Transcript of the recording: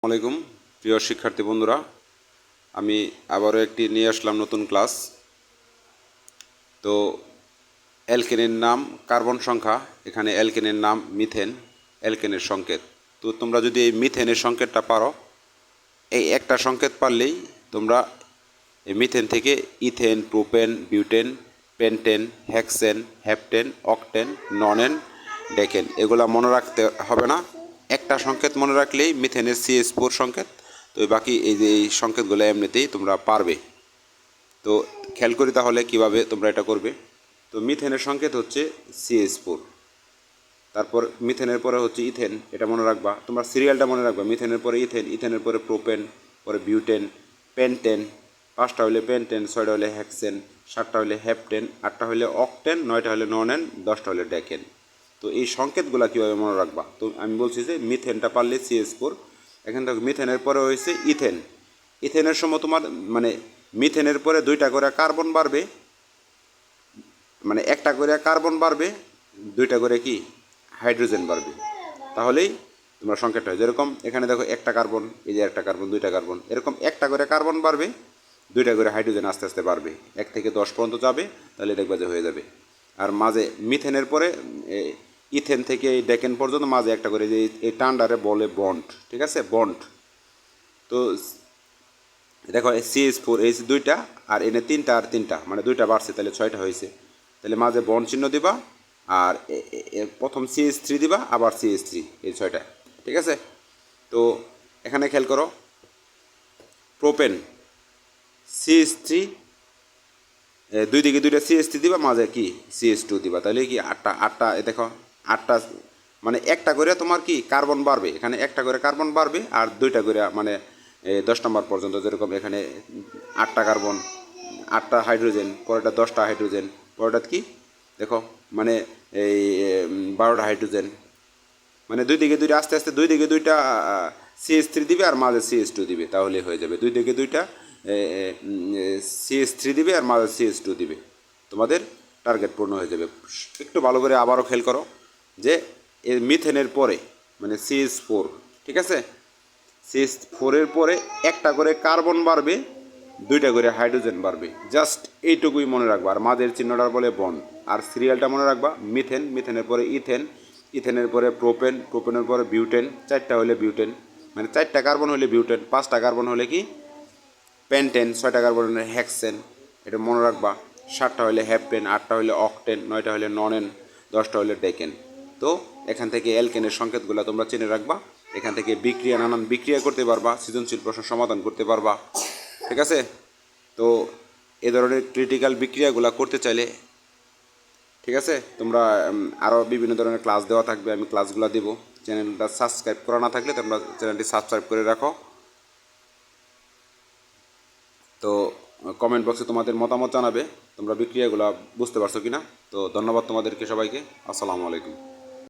আসসালামাইকুম প্রিয় শিক্ষার্থী বন্ধুরা। আমি আবারও একটি নিয়ে আসলাম নতুন ক্লাস। তো অ্যালকেনের নাম কার্বন সংখ্যা, এখানে অ্যালকেনের নাম মিথেন, অ্যালকেনের সংকেত। তো তোমরা যদি এই মিথেনের সংকেতটা পারো, এই একটা সংকেত পারলেই তোমরা এই মিথেন থেকে ethane, propane, butane, pentane, hexane heptane octane, nonane, decane, এগুলা মনে রাখতে হবে না। একটা সংকেত মনে রাখলেই মিথেনের সিএস ফোর সংকেত। তো বাকি এই যে এই সংকেতগুলো এমনিতেই তোমরা পারবে। তো খেয়াল করি তাহলে কীভাবে তোমরা এটা করবে। তো মিথেনের সংকেত হচ্ছে সিএস ফোর তারপর মিথেনের পরে হচ্ছে ইথেন, এটা মনে রাখবা। তোমরা সিরিয়ালটা মনে রাখবা, মিথেনের পরে ইথেন, ইথেনের পরে প্রোপেন, পরে বিউটেন, পেন্টেন, পাঁচটা হলে পেন্টেন, ছয়টা হলে হ্যাক্সেন সাতটা হলে হ্যাপটেন আটটা হলে অকটেন, নয়টা হলে ননেন, দশটা হলে ডেকেন। তো এই সংকেতগুলো কীভাবে মনে রাখবা? তো আমি বলছি যে মিথেনটা পারলে সিএস ফোর এখান থেকে মিথেনের পরে হয়েছে ইথেন। ইথেনের সময় তোমার মানে মিথেনের পরে দুইটা করে কার্বন বাড়বে মানে একটা করে কার্বন বাড়বে, দুইটা করে কি? হাইড্রোজেন বাড়বে। তাহলেই তোমার সংকেতটা হয়। যেরকম এখানে দেখো একটা কার্বন, এই যে একটা কার্বন, দুইটা কার্বন, এরকম একটা করে কার্বন বাড়বে, দুইটা করে হাইড্রোজেন আস্তে আস্তে বাড়বে। এক থেকে দশ পর্যন্ত যাবে, তাহলে দেখবা যে হয়ে যাবে। আর মাঝে মিথেনের পরে ইথেন থেকে এই ডেকেন পর্যন্ত মাঝে একটা করে যে এই টান্ডারে বলে বন্ড, ঠিক আছে? বন্ড। তো দেখো সিএস ফোর এইচ দুইটা আর এনে তিনটা আর তিনটা মানে দুইটা বাড়ছে, তাহলে ছয়টা হয়েছে। তাহলে মাঝে বন্ড চিহ্ন দিবা আর প্রথম সিএস থ্রি দিবা, আবার সি সিএস থ্রি এই ছয়টা, ঠিক আছে? তো এখানে খেয়াল করো, প্রোপেন সি সিএস থ্রি দুই দিকে দুইটা সি সিএস থ্রি দিবা, মাঝে কি? সিএস টু দিবা, তাহলে কি আটটা আটটা দেখো আটটা মানে একটা করে তোমার কি কার্বন বাড়বে, এখানে একটা করে কার্বন বাড়বে আর দুইটা করে মানে দশ নম্বর পর্যন্ত যেরকম এখানে আটটা কার্বন আটটা হাইড্রোজেন পরেরটা দশটা হাইড্রোজেন পরেরটা কি? দেখো মানে এই বারোটা হাইড্রোজেন মানে দুই দিকে দুইটা, আস্তে আস্তে দুই দিকে দুইটা সিএস থ্রি দিবে আর মাঝে সিএস টু দিবে তাহলে হয়ে যাবে। দুই দিকে দুইটা সিএস থ্রি দিবে আর মাঝে সিএস টু দিবে। তোমাদের টার্গেট পূর্ণ হয়ে যাবে। একটু ভালো করে আবারও খেয়াল করো। যে এর মিথেনের পরে মানে সিএস ফোর ঠিক আছে? সিএস ফোরের পরে একটা করে কার্বন বাড়বে, দুইটা করে হাইড্রোজেন বাড়বে। জাস্ট এইটুকুই মনে রাখবা। আর মাঝের চিহ্নটার বলে বন। আর সিরিয়ালটা মনে রাখবা, মিথেন, মিথেনের পরে ইথেন, ইথেনের পরে প্রোপেন, প্রোপেনের পরে বিউটেন, চারটা হলে বিউটেন মানে চারটা কার্বন হলে বিউটেন, পাঁচটা কার্বন হলে কি? পেন্টেন, ছয়টা কার্বন হলে হ্যাক্সেন এটা মনে রাখবা। সাতটা হলে হ্যাপটেন আটটা হলে অকটেন, নয়টা হলে ননেন, দশটা হলে ডেকেন। তো এখান থেকে অ্যালকেনের সংকেতগুলো তোমরা চেনে রাখবা। এখান থেকে বিক্রিয়া, নানান বিক্রিয়া করতে পারবা, সৃজনশীল প্রশ্ন সমাধান করতে পারবা। ঠিক আছে? তো এ ধরনের ক্রিটিক্যাল বিক্রিয়াগুলো করতে চাইলে, ঠিক আছে? তোমরা আরও বিভিন্ন ধরনের ক্লাস দেওয়া থাকবে, আমি ক্লাসগুলো দেবো। চ্যানেলটা সাবস্ক্রাইব করা না থাকলে তোমরা চ্যানেলটি সাবস্ক্রাইব করে রাখো। তো কমেন্ট বক্সে তোমাদের মতামত জানাবে, তোমরা বিক্রিয়াগুলো বুঝতে পারছ কি না তো ধন্যবাদ তোমাদেরকে সবাইকে। আসসালামু আলাইকুম।